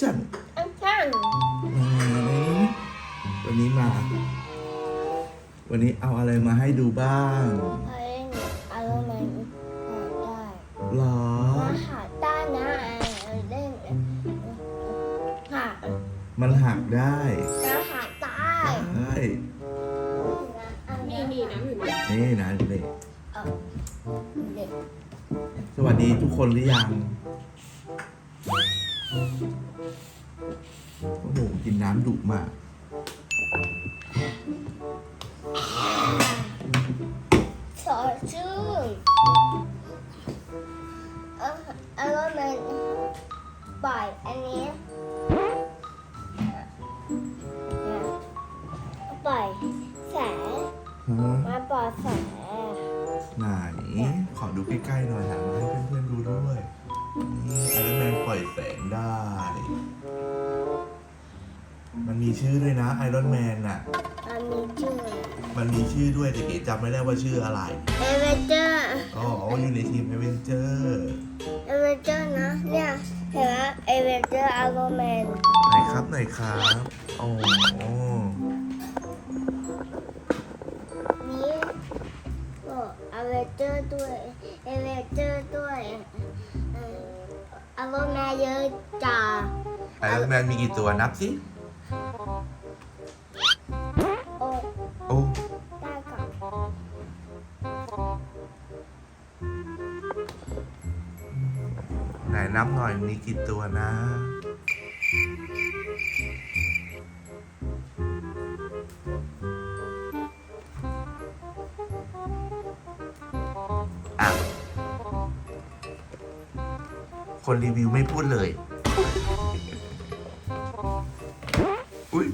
ชั่นอันข้างวันนี้มา วันนี้เอาอะไรมาให้ดูบ้างเฮ้ยอารมณ์มันหาได้หรอมาหาได้นะเล่นหามันหักได้มาหาได้ใช่นี่นี่นะอยู่นี่นะเด็กเออเด็กสวัสดีทุกคนหรือยังโอ้โห กินน้ำดุมากสอชื่อเอออารมณ์มันปล่อยอันนี้ปล่อยแสงฮะมาปล่อยแสงไหน ขอดูใกล้ๆหน่อยหันมาให้เพื่อนๆดูด้วยนี่ไอรอนแมนปล่อยแสงได้ มันมีชื่อด้วยนะไอรอนแมนน่ะ มันมีชื่อมันมีชื่อด้วยแต่เก๋จำไม่ได้ว่าชื่ออะไร เอเวอเจอร์อ๋ออยู่ในทีมเอเวนเจอร์เอเวอเจอร์นะเนี่ยเห็นไหมเอเวอเจอร์อารมณ์แมนไหนครับไหนครับโอ้โหนี้บอกเอเวอเจอร์ด้วยเอเวอเจอร์ด้วยเอ่ออารมณ์แมนเยอะจ้าไอรอนแมนมีกี่ตัวนับสิ นับหน่อยมีกี่ตัวนะ อะ คนรีวิวไม่พูดเลย อุ้ย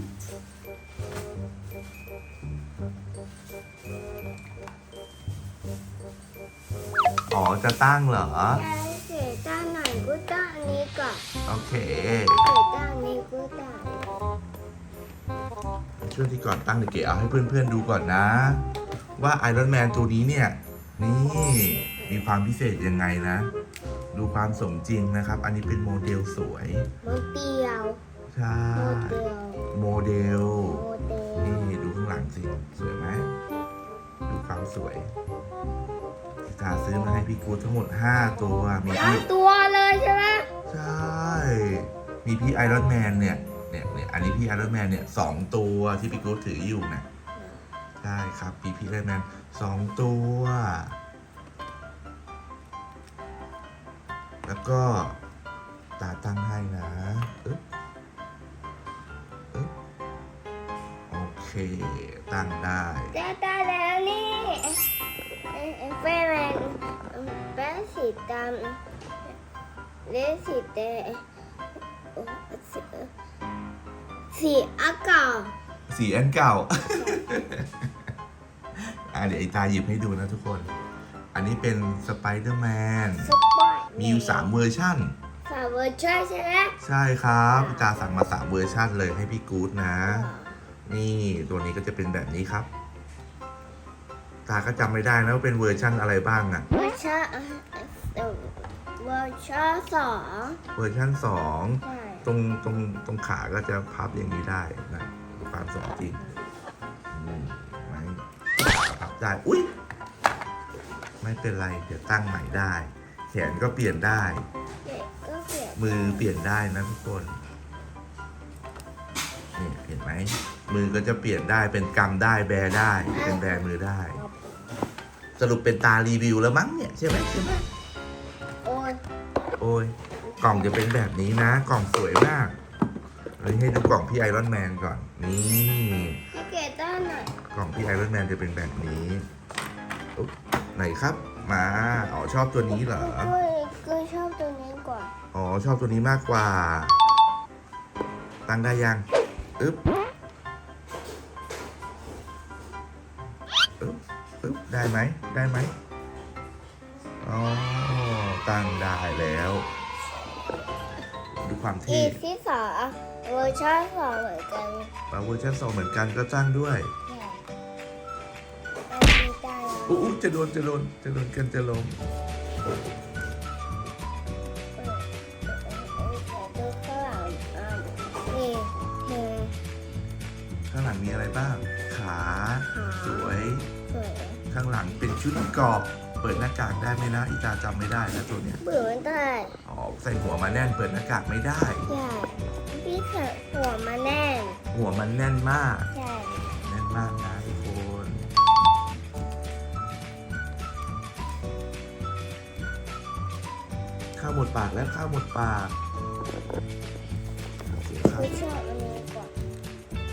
อ๋อ จะตั้งเหรอ ก่อนโอเคเสียด้านนี้ก็ด้านนี้ช่วงที่ก่อนตั้งเดี๋ยวเก๋เอาให้เพื่อนๆดูก่อนนะ ว่าไอรอนแมนตัวนี้เนี่ย นี่มีความพิเศษยังไงนะ ดูความสมจริงนะครับ อันนี้เป็นโมเดลสวย โมเดลใช่โมเดลโมเดลโมเดลนี่ดูข้างหลังสิสวยไหมดูความสวยตาซื้อมาให้พี่กูดทั้งหมด 5 ตัวมีทั้งพี่ตัวเลยใช่ไหม ใช่ มีพี่ไอรอนแมนเนี่ยเนี่ยเนี่ยอันนี้พี่ไอรอนแมนเนี่ยสองตัวที่พี่กูดถืออยู่นะใช่ครับพี่พี่ไอรอนแมนสองตัว แล้วก็ตาตั้งให้นะอึ๊บอึ๊บโอเค ตั้งได้ได้ได้แล้วนี่เอ่อแป้งมันแป้งสีดำ เลนสีแดงโอ้สีสีอากาศสีอันเก่า อะเดี๋ยวไอตาหยิบให้ดูนะทุกคน อันนี้เป็นสไปเดอร์แมน สปอยมีอยู่3เวอร์ชั่น สามเวอร์ชันใช่ไหมใช่ครับพี่ตาสั่งมา3เวอร์ชั่นเลยให้พี่กู๊ดนะ นี่ตัวนี้ก็จะเป็นแบบนี้ครับ ตาก็จำไม่ได้นะว่าเป็นเวอร์ชั่นอะไรบ้างอะเวอร์ชัน เอ่อเวอร์ชันสองเวอร์ชั่นใช่2ตรงตรงตรงขาก็จะพับอย่างนี้ได้นะดูความสมจริงอืมไม่พับได้อุ้ยไม่เป็นไรเดี๋ยวตั้งใหม่ได้ แขนก็เปลี่ยนได้ เด็กก็เปลี่ยนมือเปลี่ยนได้นะทุกคนนี่เห็นไหมมือก็จะเปลี่ยนได้เป็นกำได้แบได้ เป็นแบมือได้ สรุปเป็นตารีวิวแล้วมั้งเนี่ยใช่ไหมใช่ไหมโอ้ย โอ้ยกล่องจะเป็นแบบนี้นะ กล่องสวยมากเลยให้ดูกล่องพี่ไอรอนแมนก่อน นี่ให้เกดด้านไหนกล่องพี่ไอรอนแมนจะเป็นแบบนี้อุ๊บไหนครับ มา อ๋อชอบตัวนี้เหรอ ก็ก็ชอบตัวนี้กว่า อ๋อชอบตัวนี้มากกว่า ตั้งได้ยังอึ๊บอึ๊บอึ๊บได้ไหม ได้ไหม อ๋อ ตั้งได้แล้วดูความที่ เพที่สองอะเวอร์ชันสองเหมือนกันปลาเวอร์ชันสองเหมือนกันก็จ้างด้วยเอะอุ๊จะโดนจะโดนจะโดนกันจะลงข้างหลังข้างหลังมีอะไรบ้าง ขาสวยข้างหลังเป็นชุดเกอะ เปิดหน้ากากได้ไหมนะอีตาจำไม่ได้นะตัวเนี้ยเบื่อไม่ได้อ๋อใส่หัวมาแน่น เปิดหน้ากากไม่ได้ ใช่พี่เขิหัวมาแน่นหัวมันแน่นมาก ใช่แน่นมากนะทุกคนข้าวหมดปากแล้วข้าวหมดปากโอเคครับพี่ชอบอันนี้กว่า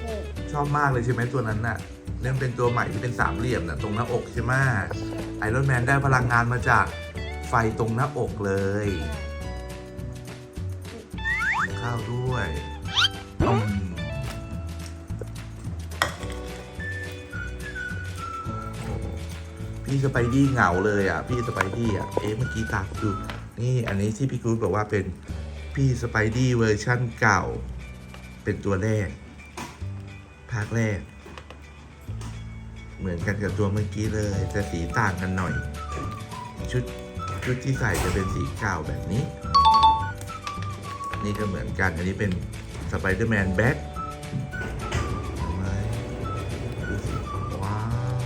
นี่ชอบมากเลยใช่ไหมตัวนั้นน่ะเรื่องเป็นตัวใหม่ที่เป็นสามเหลี่ยมน่ะตรงหน้าอกใช่ไหม ไอรอนแมนได้พลังงานมาจากไฟตรงหน้าอกเลย ข้าวด้วยอืมพี่สไปดี้เหงาเลยอะ พี่สไปดี้อะ เอ๊ะเมื่อกี้ตาดูนี่อันนี้ที่พี่กู๊ดบอกว่าเป็นพี่สไปดี้เวอร์ชั่นเก่า เป็นตัวแรก ภาคแรก เหมือนกันกับตัวเมื่อกี้เลยแต่สีต่างกันหน่อย ชุดชุดที่ใส่จะเป็นสีเก่าแบบนี้ นี่ก็เหมือนกัน อันนี้เป็นสไปเดอร์แมนแบ็คทำไมดูสิว้าว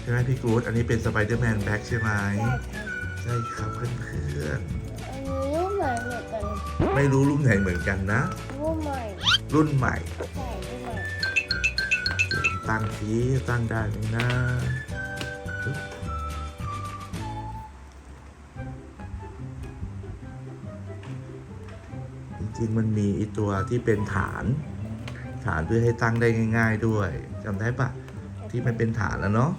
ใช่ไหมพี่กู๊ดอันนี้เป็นสไปเดอร์แมนแบ็คใช่ไหมใช่ใช่ครับเพื่อนอันนี้รูปใหม่เหมือนกันๆไม่รู้รุ่นไหนเหมือนกันนะรูปใหม่ รุ่นใหม่ใช่รูปใหม่เดี๋ยว ตั้งทีตั้งได้ไหมนะจริงๆมันมีไอตัวที่เป็นฐาน ฐานเพื่อให้ตั้งได้ง่าย ๆด้วยจำได้ปะที่มันเป็นฐานแล้วเนาะ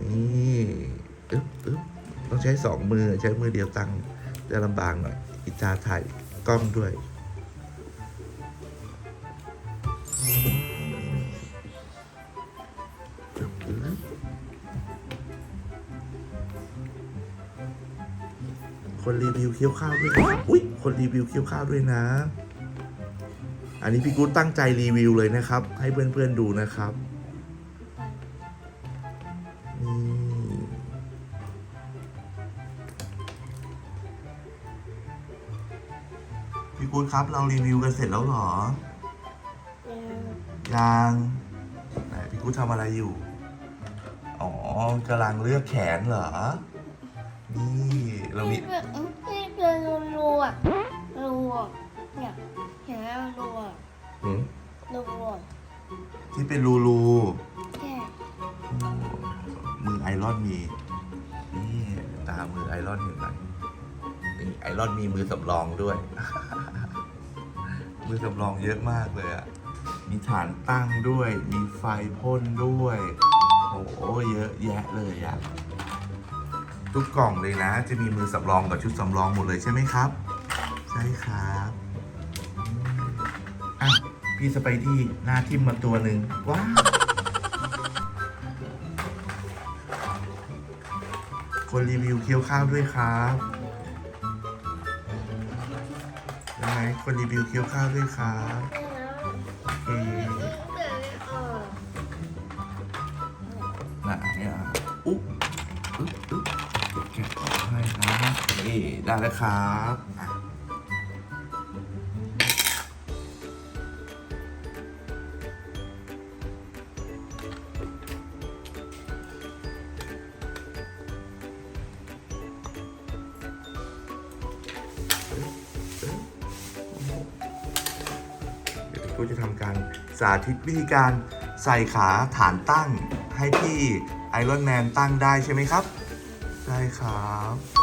นี่อึ๊บอึ๊บต้องใช้สองมือใช้มือเดียวตั้งจะลำบากหน่อยอิจาถ่ายกล้องด้วย คนรีวิวเคี้ยวข้าวด้วยนะอุ้ยคนรีวิวเคี้ยวข้าวด้วยนะ อันนี้พี่กู๊ดตั้งใจรีวิวเลยนะครับ ให้เพื่อนๆดูนะครับนี่พี่กู๊ดครับ เรารีวิวกันเสร็จแล้วเหรอ ยังไหนพี่กู๊ดทำอะไรอยู่ อ๋อกำลังเลือกแขนเหรอ นี่เรามีนี่เป็นนี่เป็นรูอะรูอะเนี่ยเห็นไหมมันรูอะหืมรูอะที่เป็นรูรูแค่มือไอรอนมี นี่ตามือไอรอนเห็นไหมนี่ไอรอนมีมือสำรองด้วย มือสำรองเยอะมากเลยอะมีฐานตั้งด้วย มีไฟพ่นด้วย โอ้โหเยอะแยะเลยอะ ทุกกล่องเลยนะ จะมีมือสำรองกับชุดสำรองหมดเลยใช่ไหมครับ ใช่ครับอะพี่สไปดี้หน้าทิ่มมาตัวหนึ่งว้าวคนรีวิวเคี้ยวข้าวด้วยครับยังไงคนรีวิวเคี้ยวข้าวด้วยครับ ได้แล้วครับเดี๋ยวพี่กูจะทำการสาธิตวิธีการใส่ขาฐานตั้งให้พี่ไอรอนแมนตั้งได้ใช่ไหมครับใช่ครับ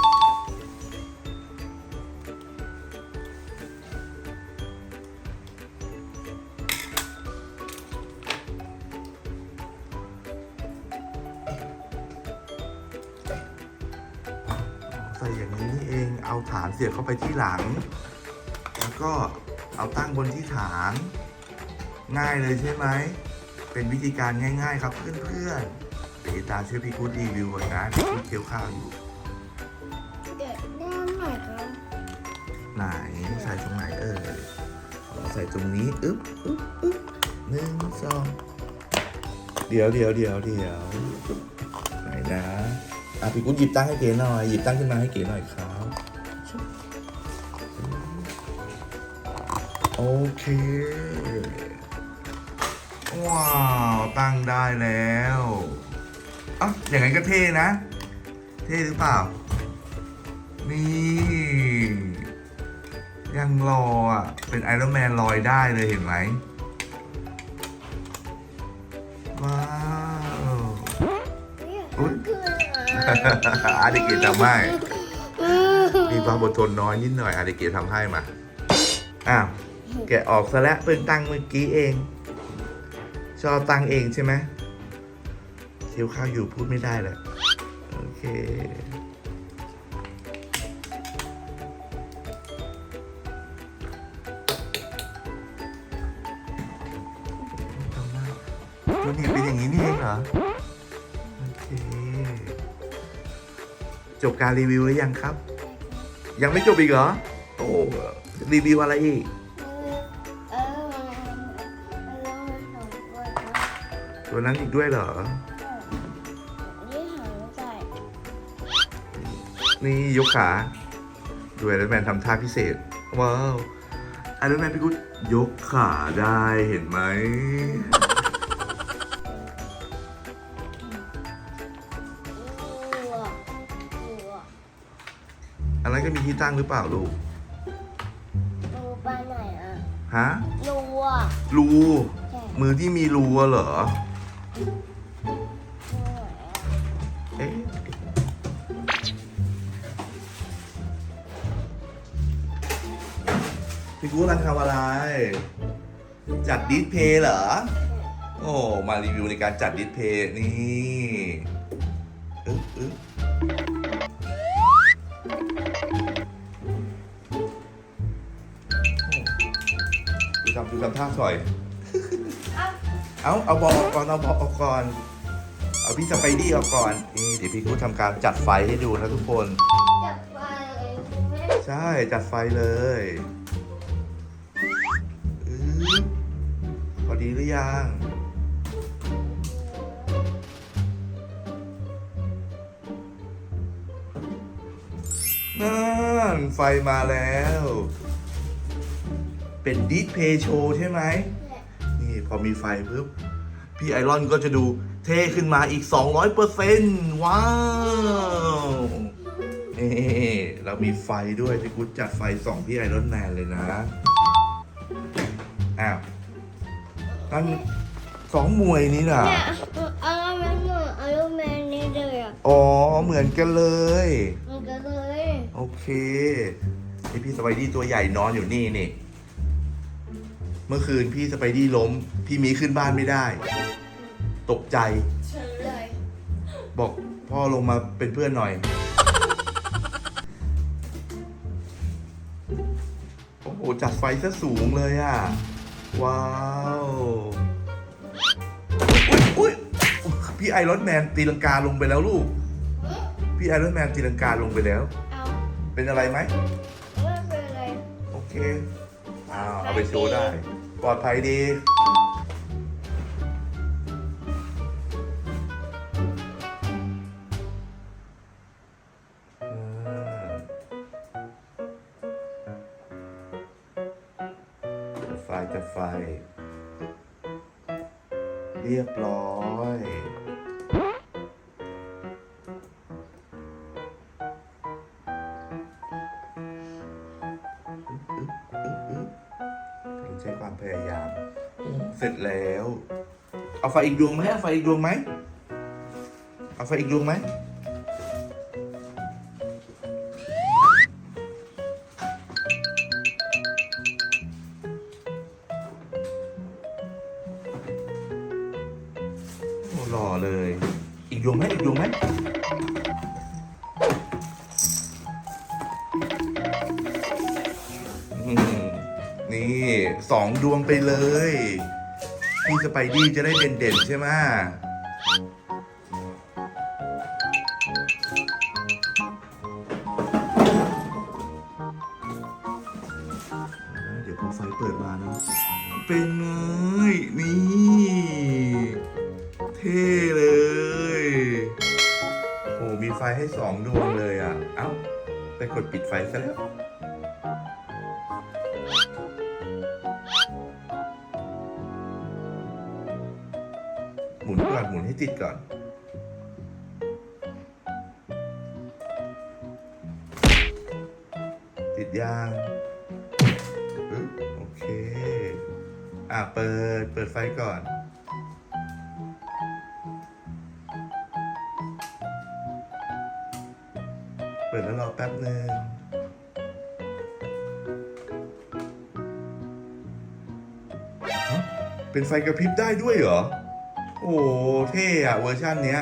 เอาฐานเสียบเข้าไปที่หลัง แล้วก็เอาตั้งบนที่ฐาน ง่ายเลยใช่ไหม เป็นวิธีการง่าย ๆ ครับเพื่อนๆเดี๋ยวตาช่วยพี่กูดรีวิวก่อนนะพี่กูดเคี้ยวข้าวอยู่เกิดได้หน่อยครับไหนใส่ตรงไหนเอ่ยอ๋อใส่ตรงนี้อึ๊บอึ๊บอึ๊บหนึ่งสองเดี๋ยวเดี๋ยวเดี๋ยวเดี๋ยวไหนนะอะพี่กูดหยิบตั้งให้เก๋หน่อย หยิบตั้งขึ้นมาให้เก๋หน่อยครับ โอเค ว้าว ตั้งได้แล้วอะอย่างนั้นก็เท่นะ เท่หรือเปล่า นี่ยังรออะ เป็นไอรอนแมนลอยได้เลยเห็นไหม ว้าวอุ๊ยอาเดเกะทำให้มีความอดทนน้อยนิดหน่อยอาเดเกะทำให้มา อ้าว แกะออกซะแล้วเพิ่งตั้งเมื่อกี้เอง ชอบตั้งเองใช่ไหมเคี้ยวข้าวอยู่พูดไม่ได้เลยโอเคตัวนี้เป็นอย่างนี้นี่เองเหรอ โอเค จบการรีวิวหรือยังครับ ยังไม่จบอีกเหรอ โอ้รีวิวอะไรอีก ตัวนั้นอีกด้วยเหรอ นี่หางใส่นี่ยกขาดูไอรอนแมนทำท่าพิเศษ ว้าวไอรอนแมนพี่กุ๊ดยกขาได้เห็นไหม วัววัวอันนั้นก็มีที่ตั้งหรือเปล่าลูก รูไปไหนอะฮะรูอะรู ใช่มือที่มีรูอะเหรอรูไหนอะ เอ๊ะพี่กุ๊ดกำลังทำอะไร จัดดิสเพย์เหรอ โอ้ มารีวิวในการจัดดิสเพย์นี่อึ๊บอึ๊บดูทำดูทำท่าสอย เอ้าเอาเอาบอลออกก่อนเอาบอลออกก่อน เอาพี่สไปดี้ออกก่อนนี่เดี๋ยวพี่กูทำการจัดไฟให้ดูนะทุกคน จับไปไม่ใช่จัดไฟเลยอื้อพอดีหรือยังนั่นไฟมาแล้ว เป็นดิสเพย์โชว์ใช่ไหมนี่ พอมีไฟปุ๊บพี่ไอรอนก็จะดูเท่ขึ้นมาอีก 200%ว้าวนี่เรามีไฟด้วยพี่กุ๊ดจัดไฟส่องพี่ไอรอนแมนเลยนะ อ้าวนั่นสองมวยนี้น่ะเนี่ยเอาแมนเหมือนเอาแมนนี่เลยอะอ๋อ เหมือนกันเลย มันก็เลย โอเคนี่พี่สไปดี้ตัวใหญ่นอนอยู่นี่นี่ เมื่อคืนพี่สไปดี้ล้ม พี่มีขึ้นบ้านไม่ได้ ตกใจเฉยเลยบอกพ่อลงมาเป็นเพื่อนหน่อย โอ้โห จัดไฟซะสูงเลยอะ ว้าวอุ๊ยอุ๊ยพี่ไอรอนแมนตีลังกาลงไปแล้วลูกพี่ไอรอนแมนตีลังกาลงไปแล้ว เอาเป็นอะไรไหม ไม่เป็นไรโอเคอ้าวเอาไปโชว์ได้ ปลอดภัยดี ช้ความพยายาม เสร็จแล้ว เอาไฟอีกดวงไหมเอาไฟอีกดวงไหมเอาไฟอีกดวงไหม ดวงไปเลยพี่สไปดี้จะได้เด่นๆใช่ไหมเดี๋ยวพอไฟเปิดมาเนาะเป็นไงนี่ เท่เลยโอ้มีไฟให้สองดวงเลยอะ เอ้า ไปกดปิดไฟซะแล้ว อะเปิด เปิดไฟก่อน เปิดแล้วรอแป๊บหนึ่งเป็นไฟกระพริบได้ด้วยเหรอ โอ้เท่อะเวอร์ชันเนี้ย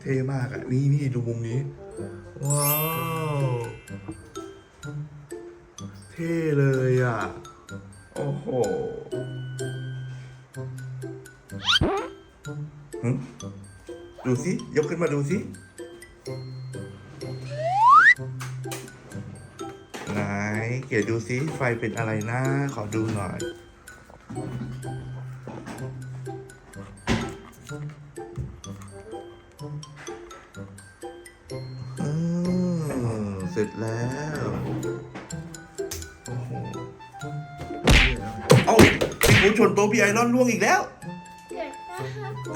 เท่มากอะนี่นี่ดูมุมนี้ โอ้โหหึดูสิ ยกขึ้นมาดูสิ ไหน เกียดูสิ ไฟเป็นอะไรนะ ขอดูหน่อย กูชนโต๊ะพี่ไอรอนล่วงอีกแล้ว เกิดนะคะกู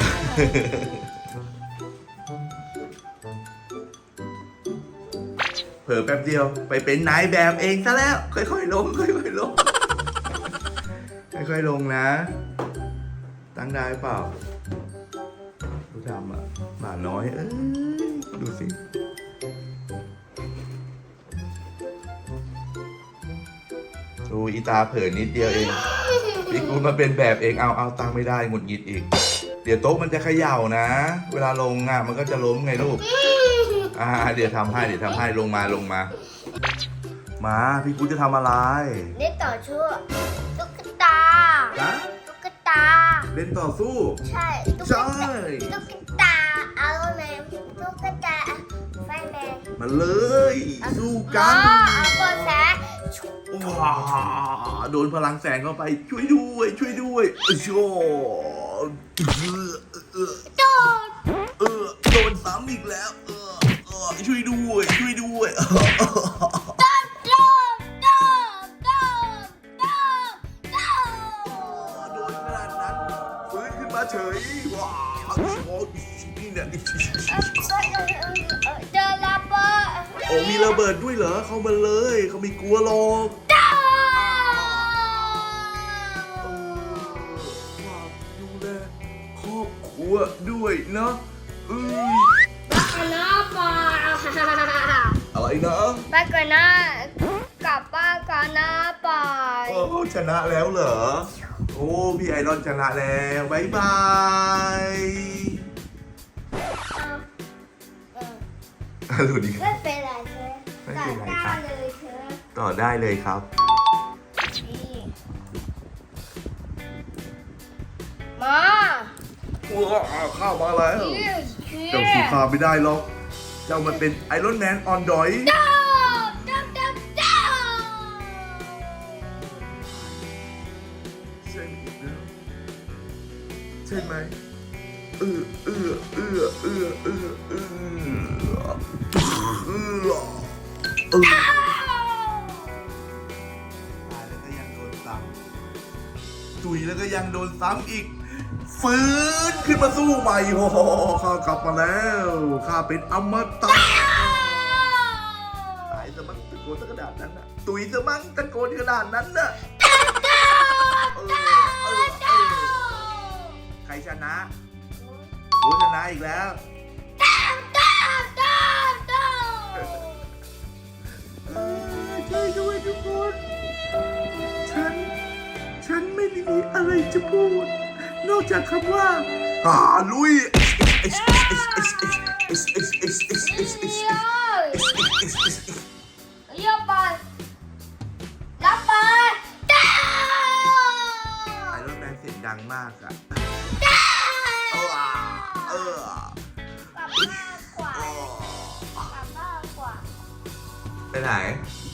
เผลอแป๊บเดียวไปเป็นนายแบบเองซะแล้ว ค่อยๆลงค่อยๆลง ค่อยๆลงนะ ตั้งได้เปล่าดูดำอะหมาน้อย เอ้ยดูสิ ดูอีตาเผลอนิดเดียวเอง พี่กูมาเป็นแบบเองเอาเอาตังไม่ได้หงุดหงิดอีก เดี๋ยวโต๊ะมันจะเขย่านะ เวลาลงอะมันก็จะล้มไงลูกอ่าเดี๋ยวทำให้เดี๋ยวทำให้ลงมาลงมา มาพี่กูจะทำอะไรได้ต่อชั่วตุ๊กตานะตุ๊กตา เล่นต่อสู้ ใช่ตุ๊กใช่ตาตุ๊กตาอารมณ์ตุ๊กตาไฟแมนมาเลย สู้กัอ๋นอเอาบอลแส ว้าโดนพลังแสงเข้าไปช่วยด้วย ช่วยด้วยโอ้โช อ้มีระเบิดด้วยเหรอ เข้ามาเลยเขาไม่กลัวหรอกโดเออดฝากดูแลครอบครัวด้วยนะเอ้ยบักกะนาปาอะไรนะบักกะนากลับบ้านกันนะปายโอ้ชนะแล้วเหรอ โอ้ พี่ไอรอนชนะแล้วบายบาย อะดูดิไม่เป็นไรเธอไม่เป็นไรครับตัดด้เลยเธอต่อได้เลยครับ นี่มาว้าวข้าวมาแล้วเชี่ยเชี่ยเจ้าสู้ข้าไม่ได้หรอก เจ้ามันเป็นไอรอนแมนออนดอยด โดนซ้ำอีก ฟื้นขึ้นมาสู้ใหม่โอ้โหข้ากลับมาแล้วข้าเป็นอมตะตายซะมั้งตะโกนซะขนาดนั้นน่ะตุยซะมั้งตะโกนขนาดนั้นน่ะเออเออเออใครชนะกูชนะอีกแล้วเออช่วยด้วยทุกคนฉันฉันไม่มีอะไรจะพูด นอกจากคำว่าอ่าลุยเยี่ยมไปรับไปดาวไอรอนแมนเสียงดังมากอะดาเอวอเออกลับบ้านกว่ากลับบ้านกว่าไปไหน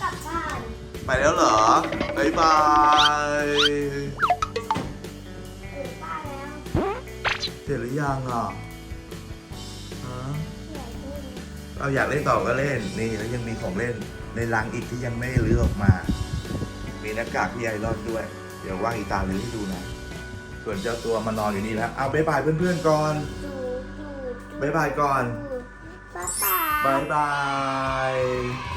กลับบ้าน ไปแล้วเหรอ บ๊ายบาย ร็จหรือยังอะฮะเหนื่อยขึ้นเเราอยากเล่นต่อก็เล่น นี่แล้วยังมีของเล่นในรังอีกที่ยังไม่ได้รื้อออกมา มีหน้ากากพี่ไอรอนด้วย เดี๋ยวว่างอีตาเลยให้ดูนะ ส่วนเจ้าตัวมานอนอยู่นี่แล้วเอาบายบายเพื่อนๆก่อนดูดูดูบ๊ายบายก่อนบ๊ายบายบายบาย